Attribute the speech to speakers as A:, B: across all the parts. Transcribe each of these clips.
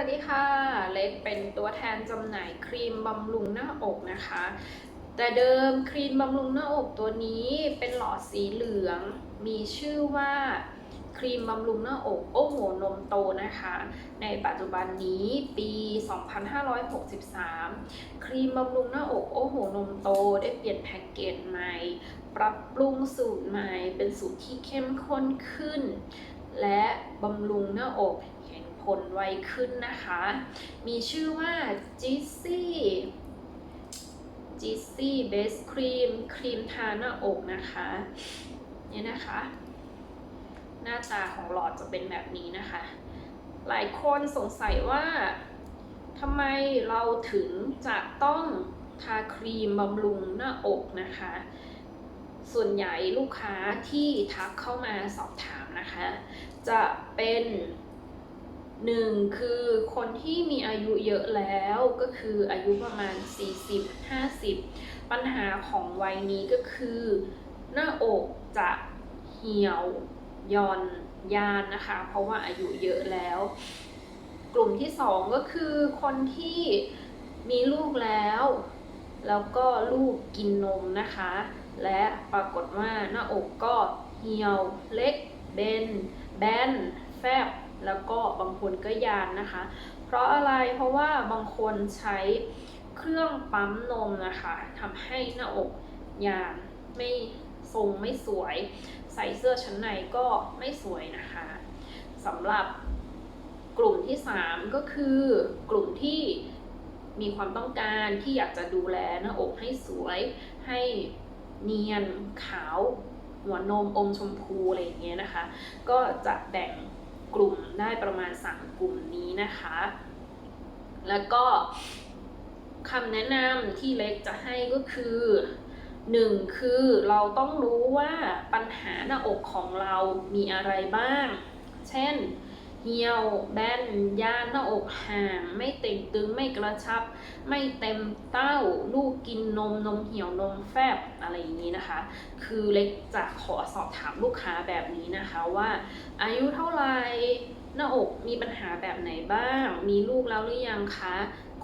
A: วัสดีค่ะ เล็กเป็นตัวแทนจำหน่ายครีมบำรุงหน้าอกนะคะ แต่เดิมครีมบำรุงหน้าอกตัวนี้เป็นหลอดสีเหลือง มีชื่อว่าครีมบำรุงหน้าอกโอ้โหนมโตนะคะ ในปัจจุบันนี้ปี 2563 ครีมบำรุงหน้าอกโอ้โหนมโตได้เปลี่ยนแพ็กเกจใหม่ ปรับปรุงสูตรใหม่ เป็นสูตรที่เข้มข้นขึ้น และบำรุงหน้าอก ลไวขึ้นนะคะ มีชื่อว่า j i z z y j i z z y Base Cream ครีมทาหน้าอกนะคะเนี่ยนะคะ หน้าตาของหลอดจะเป็นแบบนี้นะคะ หลายคนสงสัยว่าทำไมเราถึงจะต้องทาครีมบำรุงหน้าอกนะคะ ส่วนใหญ่ลูกค้าที่ทักเข้ามาสอบถามนะคะ จะเป็น หนึ่งคือคนที่มีอายุเยอะแล้วก็คืออายุประมาณ 40-50 ปัญหาของวัยนี้ก็คือ หน้าอกจะเหี่ยวย่อนยานนะคะ เพราะว่าอายุเยอะแล้ว กลุ่มที่สองก็คือคนที่มีลูกแล้ว แล้วก็ลูกกินนมนะคะ และปรากฏว่าหน้าอกก็เหี่ยวเล็กเบนแบนแฟบ แล้วก็บางคนก็ยานนะคะ เพราะอะไรเพราะว่าบางคนใช้เครื่องปั๊มนมนะคะทำให้หน้าอกยานไม่ทรงไม่สวย ใส่เสื้อชั้นในก็ไม่สวยนะคะสำหรับกลุ่มที่ 3 ก็คือกลุ่มที่มีความต้องการที่อยากจะดูแลหน้าอกให้สวย ให้เนียนขาว หัวนมอมชมพูอะไรอย่างเงี้ยนะคะ ก็จะแบ่ง กลุ่มได้ประมาณ 3 กลุ่มนี้นะคะ แล้วก็คำแนะนำที่เล็กจะให้ก็คือหนึ่งคือเราต้องรู้ว่าปัญหาหน้าอกของเรามีอะไรบ้าง เช่น เหี่ยวแบนย่านหน้าอกห่างไม่เต่งตึงไม่กระชับ ไม่เต็มเต้าลูกกินนมนมเหี่ยวนมแฟบอะไรอย่างนี้นะคะ คือเล็กจะขอสอบถามลูกค้าแบบนี้นะคะว่า อายุเท่าไหร่หน้าอกมีปัญหาแบบไหนบ้าง มีลูกแล้วหรือยังคะ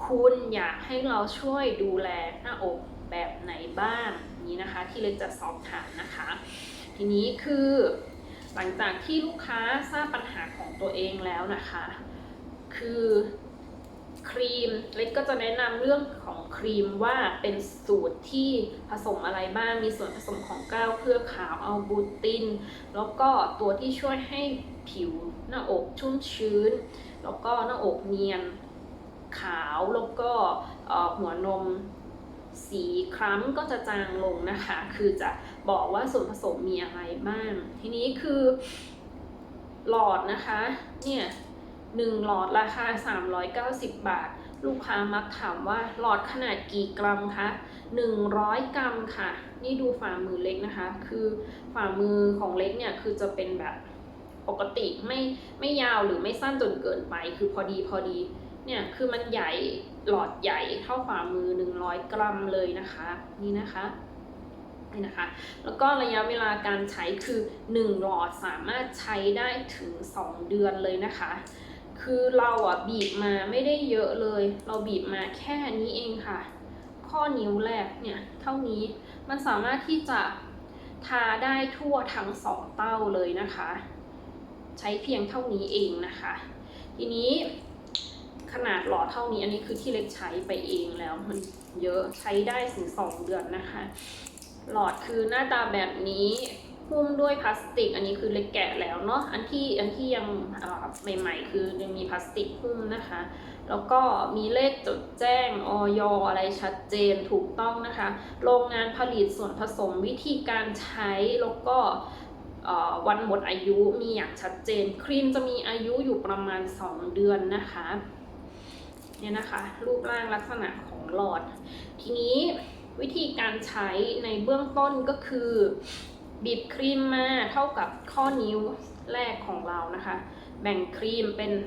A: คุณอยากให้เราช่วยดูแลหน้าอกแบบไหนบ้างนี้นะคะ ที่เล็กจะสอบถามนะคะ ทีนี้คือ หลังจากที่ลูกค้าทราบปัญหาของตัวเองแล้วนะคะ คือครีมเล็กก็จะแนะนำเรื่องของครีมว่าเป็นสูตรที่ผสมอะไรบ้าง มีส่วนผสมของก้าวเครือขาวเอาบูติน แล้วก็ตัวที่ช่วยให้ผิวหน้าอกชุ่มชื้น แล้วก็หน้าอกเนียนขาวแล้วก็หัวนม สีคล้ำก็จะจางลงนะคะ คือจะบอกว่าส่วนผสมมีอะไรบ้าง ทีนี้คือหลอดนะคะ เนี่ยหนึ่งหลอดราคา 390 บาท ลูกค้ามักถามว่าหลอดขนาดกี่กรัมคะ 100 กรัมค่ะ นี่ดูฝ่ามือเล็กนะคะ คือฝ่ามือของเล็กเนี่ยคือจะเป็นแบบปกติไม่ไม่ยาวหรือไม่สั้นจนเกินไป คือพอดีพอดี เนี่ยคือมันใหญ่ หลอดใหญ่เท่าฝ่ามือ 100 กรัมเลยนะคะ นี่นะคะนี่นะคะ แล้วก็ระยะเวลาการใช้คือ 1 หลอดสามารถใช้ได้ถึง 2 เดือนเลยนะคะ คือเราอะบีบมาไม่ได้เยอะเลย เราบีบมาแค่นี้เองค่ะ ข้อนิ้วแรกเนี่ยเท่านี้มันสามารถที่จะทาได้ทั่วทั้งสองเต้าเลยนะคะ ใช้เพียงเท่านี้เองนะคะ ทีนี้ ขนาดหลอดเท่านี้ อันนี้คือที่เล็กใช้ไปเองแล้วมันเยอะใช้ได้ถึง2เดือนนะคะ หลอดคือหน้าตาแบบนี้หุ้มด้วยพลาสติก อันนี้คือเล็กแกะแล้วเนาะอันที่อันที่ยังใหม่ๆ คือยังมีพลาสติกหุ้มนะคะ แล้วก็มีเลขจดแจ้งออยอะไรชัดเจนถูกต้องนะคะ โรงงานผลิตส่วนผสมวิธีการใช้แล้วก็วันหมดอายุมีอย่างชัดเจน ครีมจะมีอายุอยู่ประมาณ 2 เดือนนะคะ เนี่ยนะคะ รูปร่างลักษณะของหลอด ทีนี้วิธีการใช้ในเบื้องต้นก็คือบีบครีมมาเท่ากับข้อนิ้วแรกของเรานะคะ แบ่งครีมเป็น 2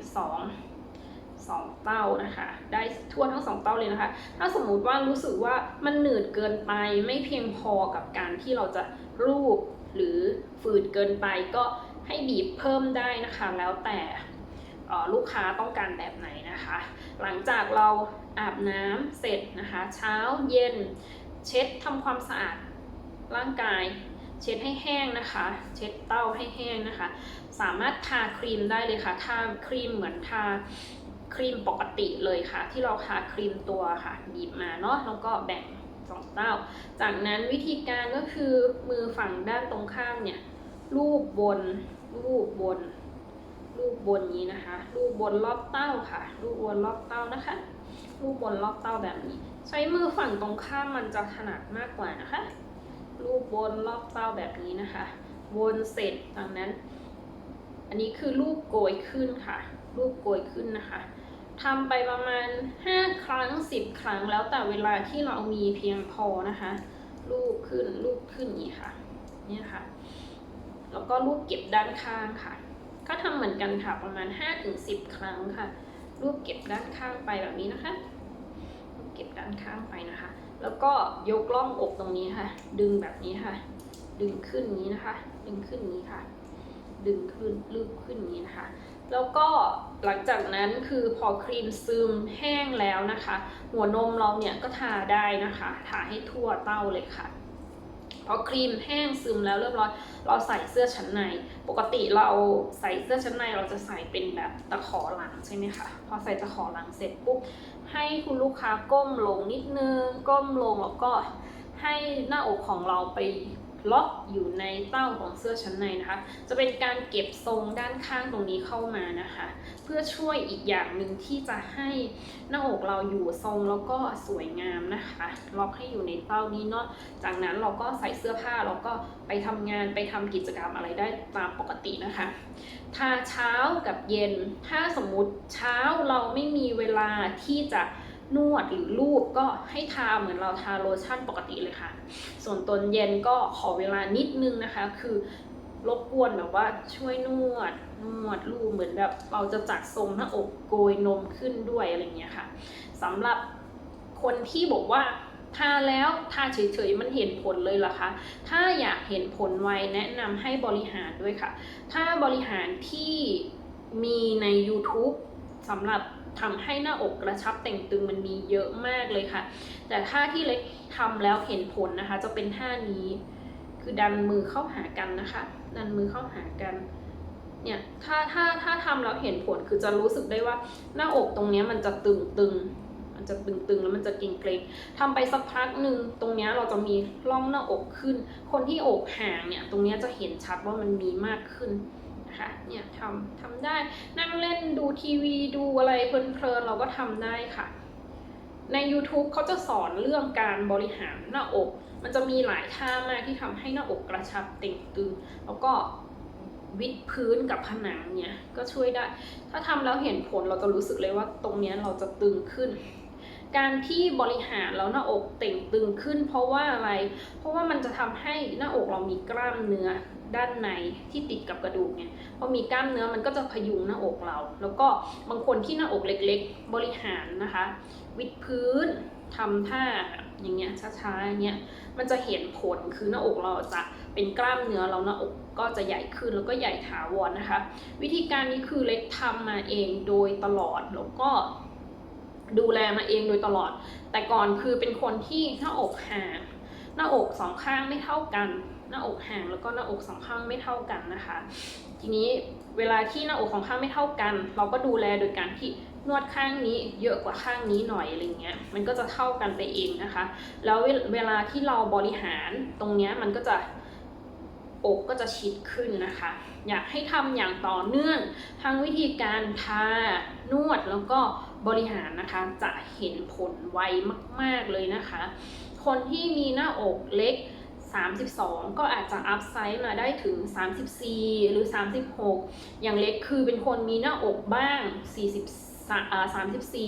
A: 2 เต้านะคะ ได้ทั่วทั้ง 2 เต้าเลยนะคะ ถ้าสมมุติว่ารู้สึกว่ามันหนืดเกินไปไม่เพียงพอกับการที่เราจะรูปหรือฝืดเกินไปก็ให้บีบเพิ่มได้นะคะแล้วแต่ ลูกค้าต้องการแบบไหนนะคะ หลังจากเราอาบน้ำเสร็จนะคะ เช้าเย็น เช็ดทำความสะอาดร่างกาย เช็ดให้แห้งนะคะ เช็ดเต้าให้แห้งนะคะ สามารถทาครีมได้เลยค่ะทาครีมเหมือนทาครีมปกติเลยค่ะ ที่เราทาครีมตัวค่ะบีบมาเนาะแล้วก็แบ่งสองเต้า จากนั้นวิธีการก็คือมือฝั่งด้านตรงข้ามเนี่ย ลูบบน ลูบบน ลูบบนนี้นะคะ ลูบบนรอบเต้าค่ะ ลูบบนรอบเต้านะคะ ลูบบนรอบเต้าแบบนี้ ใช้มือฝั่งตรงข้ามมันจะถนัดมากกว่านะคะ ลูบบนรอบเต้าแบบนี้นะคะ วนเสร็จจากนั้น อันนี้คือลูกโกยขึ้นค่ะ ลูกโกยขึ้นนะคะทำไปประมาณ 5 ครั้ง 10 ครั้งแล้วแต่เวลาที่เรามีเพียงพอนะคะ ลูกขึ้นลูกขึ้นอย่างนี้ค่ะนี่ค่ะ แล้วก็ลูกเก็บด้านข้างค่ะ ก็ทำเหมือนกันค่ะประมาณ 5-10 ครั้งค่ะลูกเก็บด้านข้างไปแบบนี้นะคะลูกเก็บด้านข้างไปนะคะ แล้วก็ยกล่องอกตรงนี้ค่ะ ดึงแบบนี้ค่ะ ดึงขึ้นนี้นะคะ ดึงขึ้นนี้ค่ะ ดึงขึ้นลืบขึ้นนี้นะคะ แล้วก็หลังจากนั้นคือพอครีมซึมแห้งแล้วนะคะ หัวนมเราเนี่ยก็ทาได้นะคะ ทาให้ทั่วเต้าเลยค่ะ พอครีมแห้งซึมแล้วเรียบร้อย เราใส่เสื้อชั้นใน ปกติเราใส่เสื้อชั้นในเราจะใส่เป็นแบบตะขอหลังใช่ไหมคะ พอใส่ตะขอหลังเสร็จปุ๊บให้คุณลูกค้าก้มลงนิดนึง ก้มลงแล้วก็ให้หน้าอกของเราไป ล็อกอยู่ในเต้าของเสื้อชั้นในนะคะ จะเป็นการเก็บทรงด้านข้างตรงนี้เข้ามานะคะ เพื่อช่วยอีกอย่างหนึ่งที่จะให้หน้าอกเราอยู่ทรงแล้วก็สวยงามนะคะ ล็อกให้อยู่ในเต้านี้เนาะ จากนั้นเราก็ใส่เสื้อผ้าแล้วก็ไปทำงานไปทำกิจกรรมอะไรได้ตามปกตินะคะ ทาเช้ากับเย็น ถ้าสมมุติเช้าเราไม่มีเวลาที่จะ นวดหรือลูบก็ให้ทาเหมือนเราทาโลชั่นปกติเลยค่ะ ส่วนตอนเย็นก็ขอเวลานิดนึงนะคะ คือรบกวนแบบว่าช่วยนวดนวดลูบเหมือนแบบเราจะจัดทรงหน้าอกโกยนมขึ้นด้วยอะไรเงี้ยค่ะสำหรับคนที่บอกว่าทาแล้วทาเฉยๆมันเห็นผลเลยเหรอคะ ถ้าอยากเห็นผลไวแนะนำให้บริหารด้วยค่ะ ถ้าบริหารที่มีใน YouTube สำหรับ ทำให้หน้าอกกระชับแต่งตึงมันมีเยอะมากเลยค่ะ แต่ท่าที่เล็กทำแล้วเห็นผลนะคะ จะเป็นท่านี้ คือดันมือเข้าหากันนะคะ ดันมือเข้าหากันเนี่ยถ้าถ้าถ้าทำแล้วเห็นผลคือจะรู้สึกได้ว่าหน้าอกตรงนี้มันจะตึงตึงมันจะตึงตึงๆแล้วมันจะเกร็งเกรงๆทำไปสักพักหนึ่งตรงนี้เราจะมีร่องหน้าอกขึ้น คนที่อกห่างเนี่ยตรงนี้จะเห็นชัดว่ามันมีมากขึ้น นะคะเนี่ยทำทำได้นั่งเล่นดูทีวีดูอะไรเพลินๆเราก็ทำได้ค่ะ ใน YouTube เขาจะสอนเรื่องการบริหารหน้าอก มันจะมีหลายท่ามากที่ทำให้หน้าอกกระชับเต่งตึง แล้วก็วิดพื้นกับผนังเนี่ยก็ช่วยได้ ถ้าทำแล้วเห็นผลเราจะรู้สึกเลยว่าตรงนี้เราจะตึงขึ้น การที่บริหารแล้วหน้าอกเต่งตึงขึ้น เพราะว่าอะไร เพราะว่ามันจะทำให้หน้าอกเรามีกล้ามเนื้อ ด้านในที่ติดกับกระดูกเนี่ยพอมีกล้ามเนื้อมันก็จะพยุงหน้าอกเรา แล้วก็บางคนที่หน้าอกเล็กๆ บริหารนะคะ วิดพื้นทำท่าอย่างเงี้ยช้าๆอย่างเงี้ยมันจะเห็นผลคือหน้าอกเราจะเป็นกล้ามเนื้อเราหน้าอกก็จะใหญ่ขึ้นแล้วก็ใหญ่ถาวรนะคะ วิธีการนี้คือเล็กทำมาเองโดยตลอดแล้วก็ดูแลมาเองโดยตลอด แต่ก่อนคือเป็นคนที่หน้าอกห่างหน้าอกสองข้างไม่เท่ากัน หน้าอกห่างแล้วก็หน้าอกสองข้างไม่เท่ากันนะคะ ทีนี้เวลาที่หน้าอกของข้างไม่เท่ากัน เราก็ดูแลโดยการที่นวดข้างนี้เยอะกว่าข้างนี้หน่อยอะไรเงี้ยมันก็จะเท่ากันไปเองนะคะ แล้วเวลาที่เราบริหารตรงเนี้ยมันก็จะอกก็จะชิดขึ้นนะคะ อยากให้ทำอย่างต่อเนื่องทั้งวิธีการทานวดแล้วก็บริหารนะคะจะเห็นผลไวมาก ๆเลยนะคะ คนที่มีหน้าอกเล็ก 32 ก็อาจจะอัพไซส์มาได้ถึง 34 หรือ 36 อย่างเล็กคือเป็นคนมีหน้าอกบ้าง 40อ่า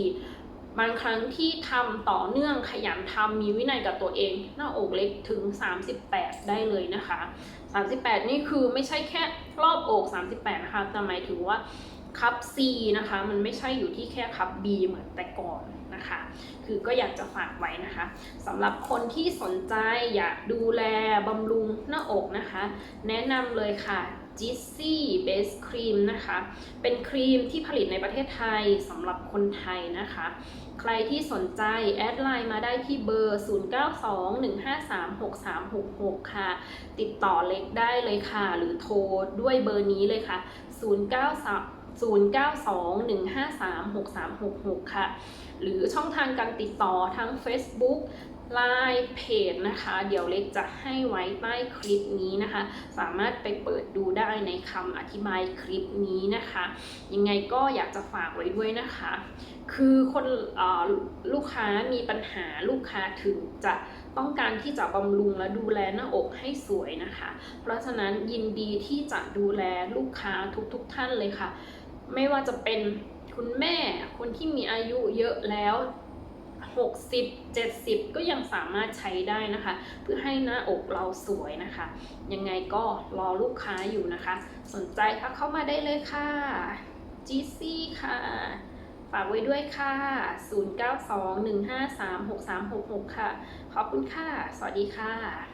A: 34 บางครั้งที่ทำต่อเนื่องขยันทำมีวินัยกับตัวเอง หน้าอกเล็กถึง 38 ได้เลยนะคะ 38 นี่คือไม่ใช่แค่รอบอก 38 นะคะแต่หมายถึงว่า คัพ C นะคะ มันไม่ใช่อยู่ที่แค่คัพ B เหมือนแต่ก่อนนะคะ คือก็อยากจะฝากไว้นะคะสำหรับคนที่สนใจอยากดูแลบำรุงหน้าอกนะคะ แนะนำเลยค่ะ Jizzy Base Cream นะคะ เป็นครีมที่ผลิตในประเทศไทยสำหรับคนไทยนะคะ ใครที่สนใจ แอดไลน์มาได้ที่เบอร์ 0921536366 ค่ะ ติดต่อเล็กได้เลยค่ะ หรือโทรด้วยเบอร์นี้เลยค่ะ 0931536366 ค่ะ หรือช่องทางการติดต่อทั้ง Facebook Line เพจนะคะ เดี๋ยวเล็กจะให้ไว้ใต้คลิปนี้นะคะ สามารถไปเปิดดูได้ในคำอธิบายคลิปนี้นะคะ ยังไงก็อยากจะฝากไว้ด้วยนะคะ คือคนออลูกค้ามีปัญหาลูกค้าถึงจะต้องการที่จะบำรุงและดูแลหน้าอกให้สวยนะคะ เพราะฉะนั้นยินดีที่จะดูแลลูกค้าทุกๆทท่านเลยค่ะ ไม่ว่าจะเป็นคุณแม่คนที่มีอายุเยอะแล้ว 60 70 ก็ยังสามารถใช้ได้นะคะ เพื่อให้หน้าอกเราสวยนะคะ ยังไงก็รอลูกค้าอยู่นะคะ สนใจทักเข้ามาได้เลยค่ะจีซี่ค่ะ ฝากไว้ด้วยค่ะ 0921536366 ค่ะ ขอบคุณค่ะ สวัสดีค่ะ